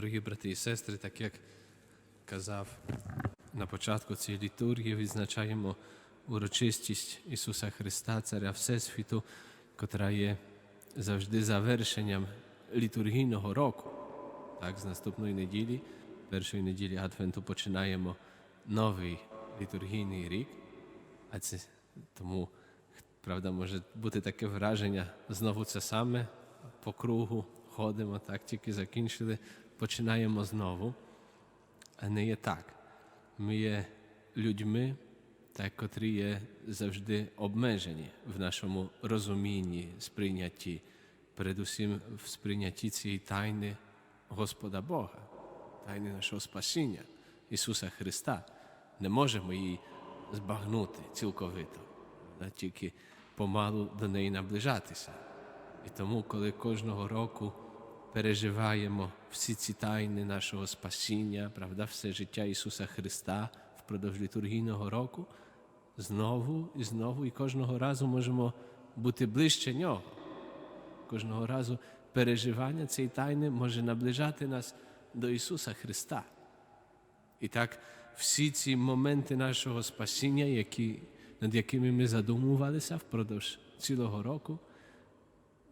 Дорогі брати і сестри, так як казав на початку цієї літургії, відзначаємо урочистість Ісуса Христа, Царя Всесвіту, котра є завжди завершенням літургійного року. Так, з наступної неділі, першої неділі Адвенту, починаємо новий літургійний рік. А це тому, правда, може бути таке враження, знову це саме по кругу ходимо, так тільки закінчили, починаємо знову. А не є так. Ми є людьми, так, котрі є завжди обмежені в нашому розумінні, сприйнятті, передусім в сприйнятті цієї тайни Господа Бога, тайни нашого спасіння, Ісуса Христа. Не можемо її збагнути цілковито, а тільки помалу до неї наближатися. І тому, коли кожного року переживаємо всі ці тайни нашого спасіння, правда, все життя Ісуса Христа впродовж літургійного року, знову і знову, і кожного разу можемо бути ближче Нього. Кожного разу переживання цієї тайни може наближати нас до Ісуса Христа. І так, всі ці моменти нашого спасіння, які, над якими ми задумувалися впродовж цілого року,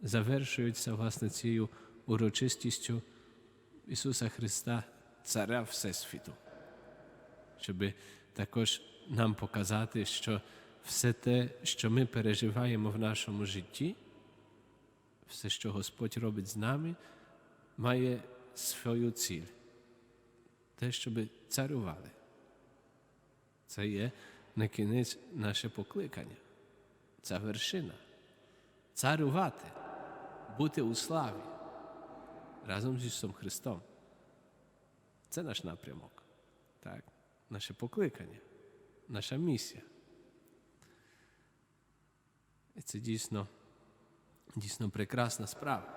завершуються власне цією урочистістю Ісуса Христа, Царя Всесвіту, щоб також нам показати, що все те, що ми переживаємо в нашому житті, все, що Господь робить з нами, має свою ціль. Те, щоб царювали. Це є на кінець наше покликання. Це вершина. Царювати, бути у славі разом з Ісусом Христом. Це наш напрямок, так? наше покликання, наша місія. І це дійсно, дійсно прекрасна справа.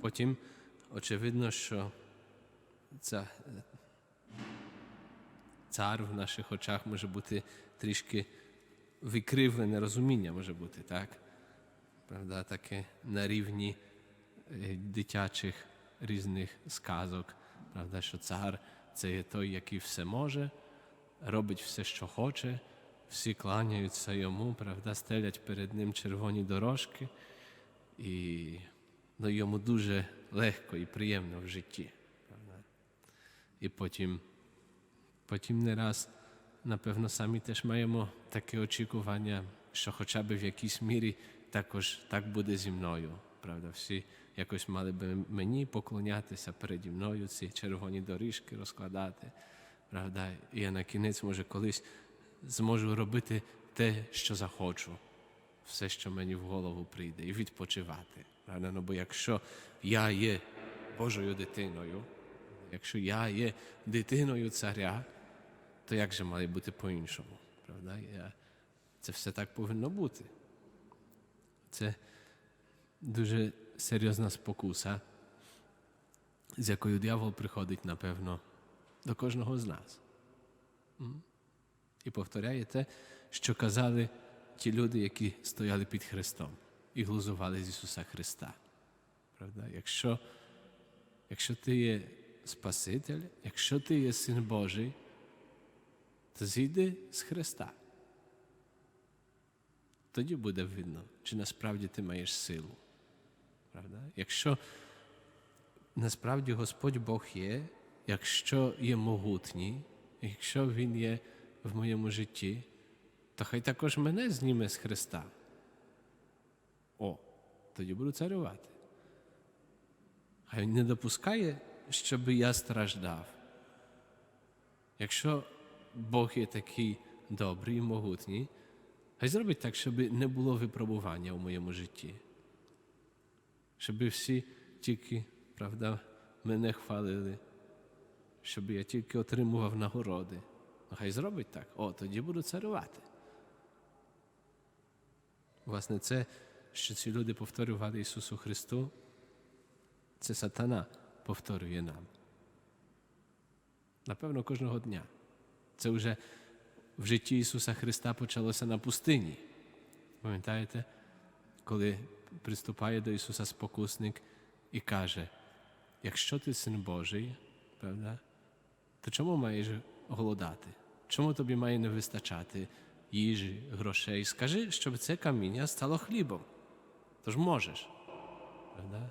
Потім, очевидно, що ця, цар в наших очах може бути трішки викривлене розуміння може бути, так? Правда, таке на рівні дитячих різних сказок, правда, що цар це є той, який все може, робить все, що хоче, всі кланяються йому, правда, стелять перед ним червоні дорожки, і ну, йому дуже легко і приємно в житті. Правда? І потім, потім не раз, напевно, самі теж маємо таке очікування, що хоча б в якійсь мірі також так буде зі мною. Правда, всі якось мали би мені поклонятися переді мною, ці червоні доріжки розкладати. Правда, і я на кінець, може, колись зможу робити те, що захочу, все, що мені в голову прийде, і відпочивати. Правда? Ну, бо якщо я є Божою дитиною, якщо я є дитиною царя, то як же має бути по-іншому? Правда? Я... Це все так повинно бути. Це дуже серйозна спокуса, з якою диявол приходить, напевно, до кожного з нас. І повторяє те, що казали ті люди, які стояли під Христом і глузували з Ісуса Христа. Правда? Якщо, якщо ти є Спаситель, якщо ти є Син Божий, то зійди з Христа. Тоді буде видно, чи насправді ти маєш силу. Правда? Якщо насправді Господь Бог є, якщо є могутній, якщо Він є в моєму житті, то хай також мене зніме з Христа. О, тоді буду царювати. Хай не допускає, щоб я страждав. Якщо Бог є такий добрий і могутній, хай зробить так, щоб не було випробування у моєму житті. Щоб всі тільки, правда, мене хвалили, щоб я тільки отримував нагороди. Хай зробить так. О, тоді буду царювати. Власне, це, що ці люди повторювали Ісусу Христу, це сатана повторює нам. Напевно, кожного дня. Це вже в житті Ісуса Христа почалося на пустині. Пам'ятаєте, коли приступає до Ісуса спокусник і каже: якщо ти син Божий, правда, то чому маєш голодати? Чому тобі має не вистачати їжі, грошей? Скажи, щоб це каміння стало хлібом. Тож можеш. Правда?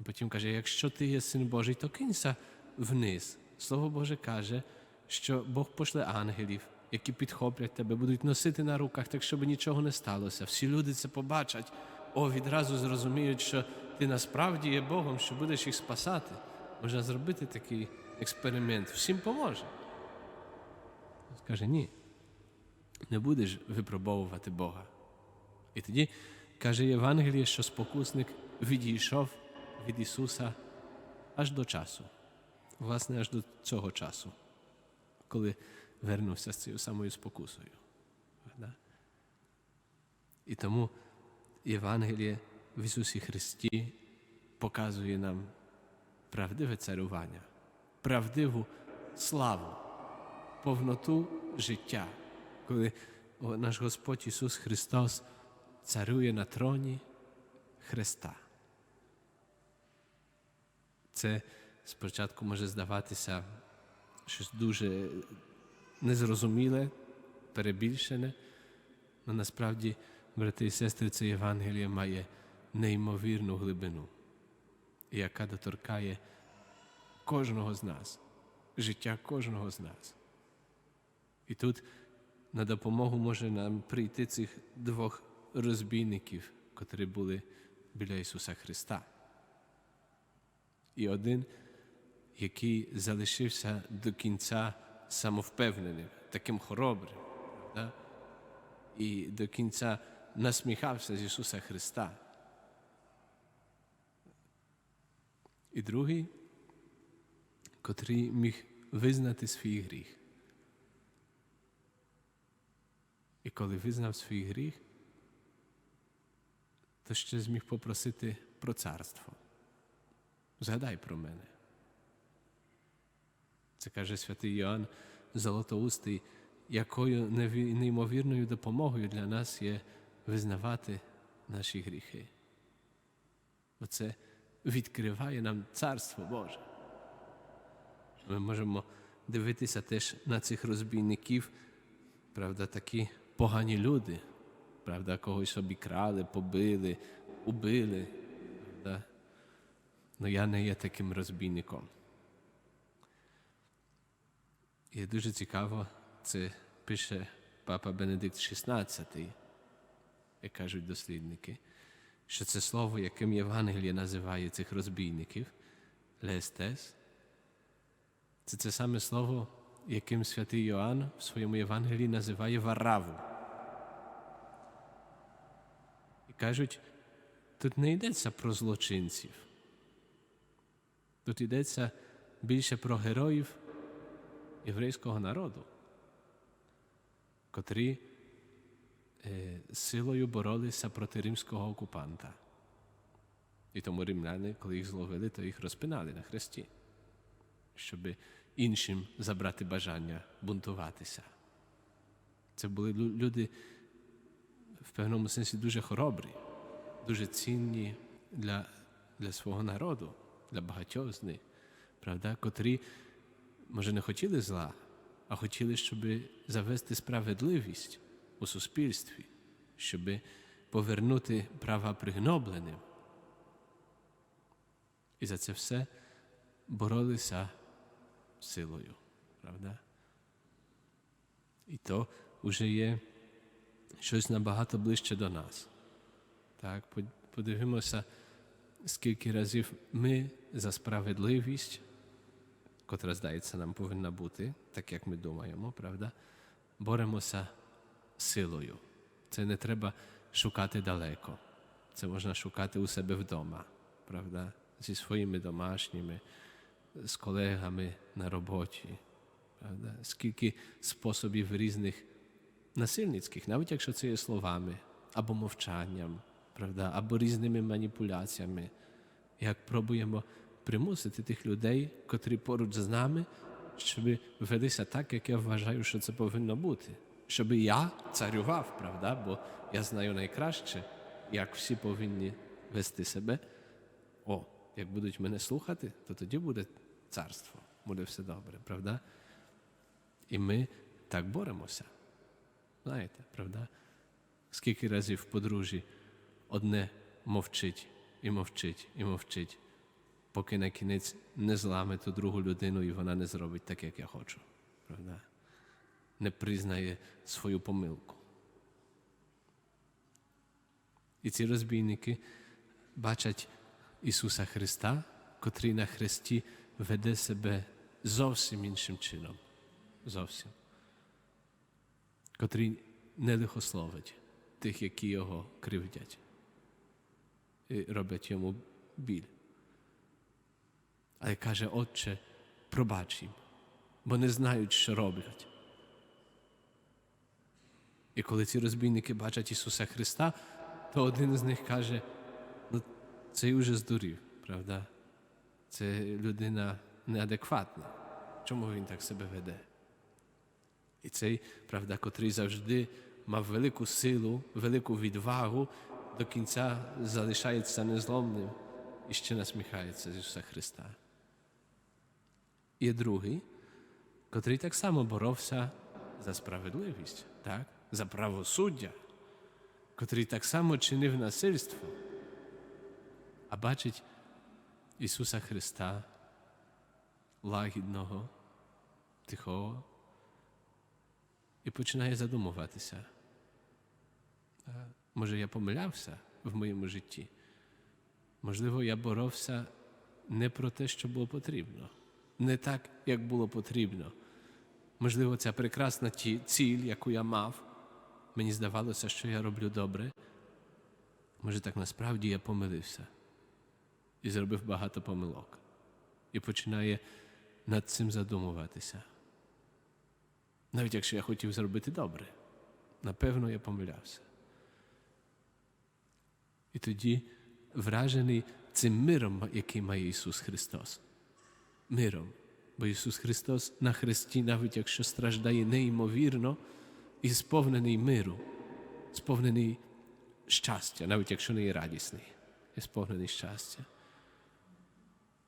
А потім каже: якщо ти є син Божий, то кинься вниз. Слово Боже каже, що Бог пошле ангелів, які підхоплять тебе, будуть носити на руках, так щоб нічого не сталося. Всі люди це побачать, о, відразу зрозуміють, що ти насправді є Богом, що будеш їх спасати. Можна зробити такий експеримент, всім поможе. Скаже, ні, не будеш випробовувати Бога. І тоді каже Євангеліє, що спокусник відійшов від Ісуса аж до часу, власне, аж до цього часу, коли вернувся з цією самою спокусою. І тому Євангеліє в Ісусі Христі показує нам правдиве царювання, правдиву славу, повноту життя, коли наш Господь Ісус Христос царює на троні Христа. Це спочатку може здаватися щось дуже незрозуміле, перебільшене, але насправді, брати і сестри, це Євангеліє має неймовірну глибину, яка доторкає кожного з нас, життя кожного з нас. І тут на допомогу може нам прийти цих двох розбійників, котрі були біля Ісуса Христа. І один, який залишився до кінця самовпевненим, таким хоробрим, правда? і до кінця насміхався з Ісуса Христа. І другий, котрий міг визнати свій гріх. І коли визнав свій гріх, то ще зміг попросити про царство. Згадай про мене. Це каже святий Йоанн Золотоустий, якою неймовірною допомогою для нас є визнавати наші гріхи. Бо це відкриває нам Царство Боже. Ми можемо дивитися теж на цих розбійників, правда, такі погані люди, правда, когось обікрали, побили, убили. Правда? Ну я не є таким розбійником. І дуже цікаво, це пише папа Бенедикт XVI, як кажуть дослідники, що це слово, яким Євангеліє називає цих розбійників, лестес, це це саме слово, яким святий Йоанн в своєму Євангелії називає вараву. І кажуть, тут не йдеться про злочинців. Тут йдеться більше про героїв єврейського народу, котрі силою боролися проти римського окупанта. І тому римляни, коли їх зловили, то їх розпинали на хресті, щоб іншим забрати бажання бунтуватися. Це були люди в певному сенсі дуже хоробрі, дуже цінні для, для свого народу, для багатьох з них, правда, котрі, може, не хотіли зла, а хотіли, щоб завести справедливість у суспільстві, щоб повернути права пригнобленим. І за це все боролися силою, правда? І то вже є щось набагато ближче до нас. Так, подивимося, скільки разів ми за справедливість, котра, здається, нам повинна бути, так як ми думаємо, правда, боремося силою. Це не треба шукати далеко. Це можна шукати у себе вдома, правда, зі своїми домашніми, з колегами на роботі. Правда? Скільки способів різних насильницьких, навіть якщо це є словами, або мовчанням, правда, або різними маніпуляціями, як пробуємо примусити тих людей, котрі поруч з нами, щоб велися так, як я вважаю, що це повинно бути. Щоб я царював, правда, бо я знаю найкраще, як всі повинні вести себе. О, Як будуть мене слухати, то тоді буде царство, буде все добре, правда? І ми так боремося. Знаєте, правда? Скільки разів в подружжі одне мовчить і мовчить і мовчить, поки на кінець не зламе ту другу людину і вона не зробить так, як я хочу. Правда? Не признає свою помилку. І ці розбійники бачать Ісуса Христа, котрий на хресті веде себе зовсім іншим чином. Зовсім. Котрий не лихословить тих, які його кривдять і роблять йому біль. Але каже, Отче, пробач їм, бо не знають, що роблять. І коли ці розбійники бачать Ісуса Христа, то один з них каже, ну цей уже здурів, правда? Це людина неадекватна. Чому він так себе веде? І цей, правда, котрий завжди мав велику силу, велику відвагу, до кінця залишається незломним і ще насміхається з Ісуса Христа. Є другий, котрий так само боровся за справедливість, так? За правосуддя, котрий так само чинив насильство, а бачить Ісуса Христа, лагідного, тихого, і починає задумуватися. Може, я помилявся в моєму житті? Можливо, я боровся не про те, що було потрібно, не так, як було потрібно. Можливо, ця прекрасна ціль, яку я мав, мені здавалося, що я роблю добре. Може, так насправді я помилився і зробив багато помилок. І починає над цим задумуватися. Навіть якщо я хотів зробити добре, напевно, я помилявся. І тоді вражений цим миром, який має Ісус Христос. Миром. Бо Ісус Христос на хресті, навіть якщо страждає неймовірно, і сповнений миру, сповнений щастя, навіть якщо не є радісний, і сповнений щастя.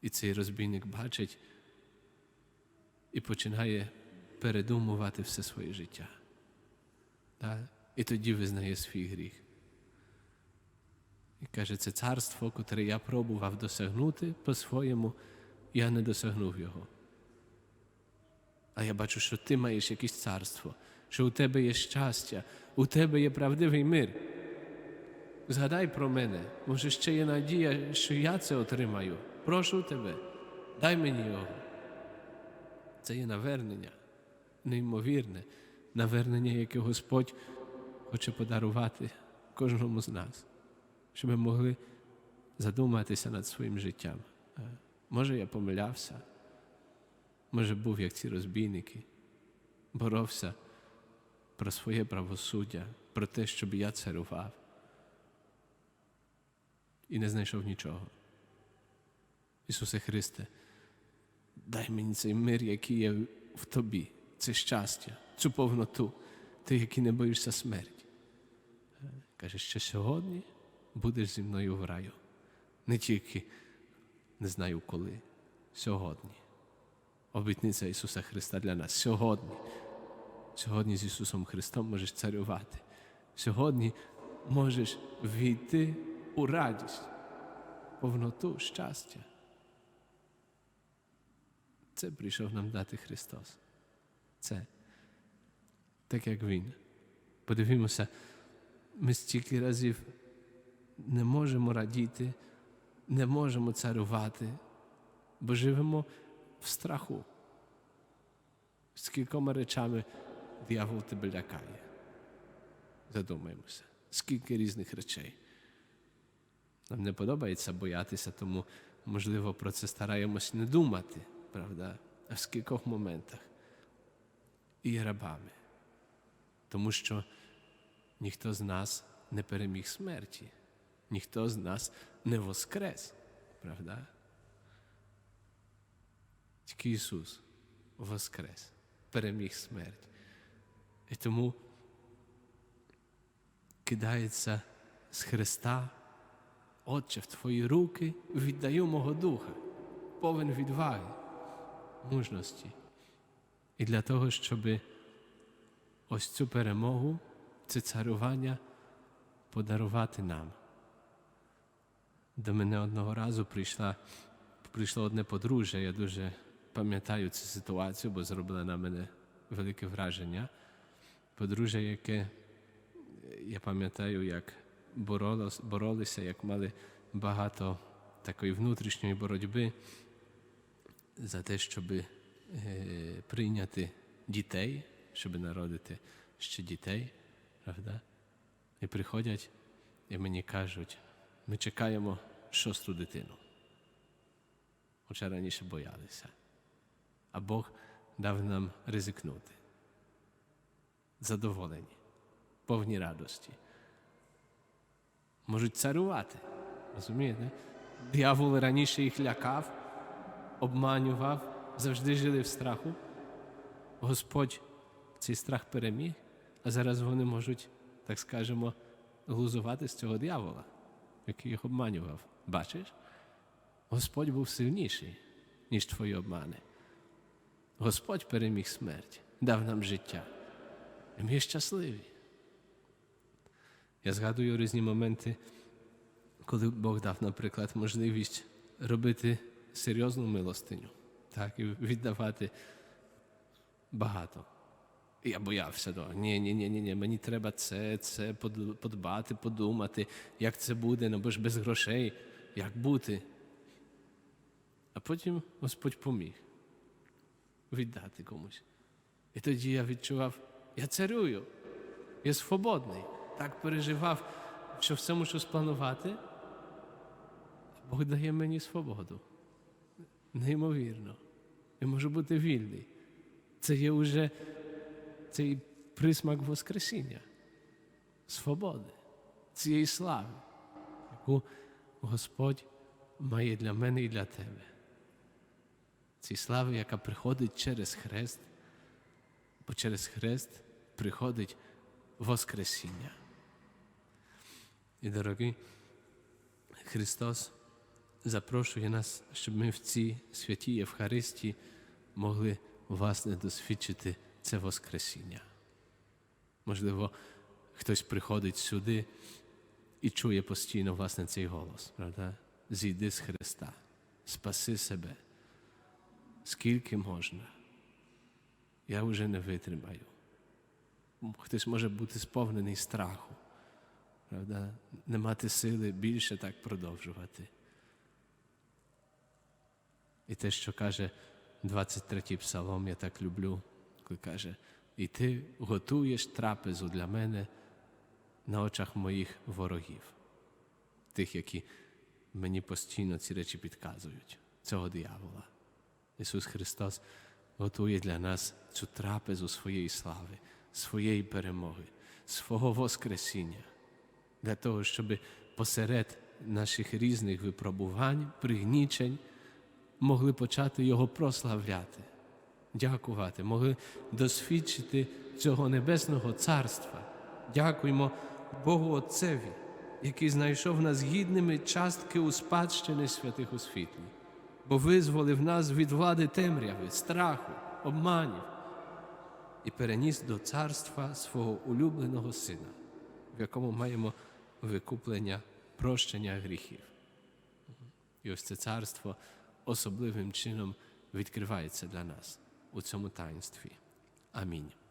І цей розбійник бачить і починає передумувати все своє життя. І тоді визнає свій гріх. І каже, це царство, котре я пробував досягнути по-своєму, я не досягнув його. А я бачу, що ти маєш якесь царство, що у тебе є щастя, у тебе є правдивий мир. Згадай про мене, може, ще є надія, що я це отримаю. Прошу тебе, дай мені його. Це є навернення, неймовірне навернення, яке Господь хоче подарувати кожному з нас, щоб ми могли задуматися над своїм життям. Е, Може, я помилявся, може, був як ці розбійники, боровся про своє правосуддя, про те, щоб я царював. І не знайшов нічого. Ісусе Христе, дай мені цей мир, який є в тобі, це щастя, цю повноту, ти, який не боїшся смерті. Каже, що сьогодні будеш зі мною в раю. Не тільки не знаю коли, сьогодні. Обітниця Ісуса Христа для нас сьогодні. Сьогодні з Ісусом Христом можеш царювати. Сьогодні можеш війти у радість, повноту щастя. Це прийшов нам дати Христос. Це так як Він. Подивімося, ми стільки разів не можемо радіти, не можемо царювати, бо живемо в страху. З кількома речами диявол тебе лякає. Задумаємося, скільки різних речей. Нам не подобається боятися, тому, можливо, про це стараємось не думати, правда? А в скількох моментах і рабами, тому що ніхто з нас не переміг смерті, ніхто з нас не воскрес, правда? Тільки Ісус воскрес, переміг смерть. І тому кидається з Христа Отче, в Твої руки віддаю мого духа, повен відваги, мужності. І для того, щоб ось цю перемогу, це царювання подарувати нам. До мене одного разу прийшла, прийшло одне подружжя, я дуже пам'ятаю цю ситуацію, бо зробила на мене велике враження. Подружжя, яке я пам'ятаю, як боролися, як мали багато такої внутрішньої боротьби за те, щоб е, прийняти дітей, щоб народити ще дітей, правда? І приходять і мені кажуть, ми чекаємо шосту дитину. Хоча раніше боялися. А Бог дав нам ризикнути. Задоволені, повні радості. Можуть царювати. Розумієте? Диявол раніше їх лякав, обманював, завжди жили в страху. Господь цей страх переміг, а зараз вони можуть, так скажемо, глузувати з цього диявола, який їх обманював. Бачиш? Господь був сильніший, ніж твої обмани. Господь переміг смерть, дав нам життя. І ми щасливі. Я згадую різні моменти, коли Бог дав, наприклад, можливість робити серйозну милостиню, так, і віддавати багато. І я боявся того. Ні, ні, ні, ні, ні, мені треба це, це подбати, подумати, як це буде, ну бо ж без грошей, як бути. А потім Господь поміг віддати комусь. І тоді я відчував, я царюю, я свободний. Так переживав, що все мушу спланувати. Бог дає мені свободу. Неймовірно. Я можу бути вільний. Це є вже цей присмак Воскресіння, свободи, цієї слави, яку Господь має для мене і для тебе. Цій слави, яка приходить через хрест, бо через хрест приходить Воскресіння. І, дорогі, Христос запрошує нас, щоб ми в цій святій Євхаристії могли власне досвідчити це Воскресіння. Можливо, хтось приходить сюди і чує постійно власне цей голос, правда? Зійди з Христа, спаси себе. Скільки можна? Я вже не витримаю. Хтось може бути сповнений страху, правда? не мати сили більше так продовжувати. І те, що каже 23-й псалом, я так люблю, коли каже, і ти готуєш трапезу для мене на очах моїх ворогів, тих, які мені постійно ці речі підказують, цього диявола. Ісус Христос готує для нас цю трапезу своєї слави, своєї перемоги, свого Воскресіння, для того, щоб посеред наших різних випробувань, пригнічень могли почати Його прославляти, дякувати, могли досвідчити цього небесного царства. Дякуємо Богу Отцеві, який знайшов нас гідними частки у спадщини святих у світлі, бо визволив нас від влади темряви, страху, обманів і переніс до царства свого улюбленого Сина, в якому маємо викуплення прощення гріхів. І ось це царство особливим чином відкривається для нас у цьому таїнстві. Амінь.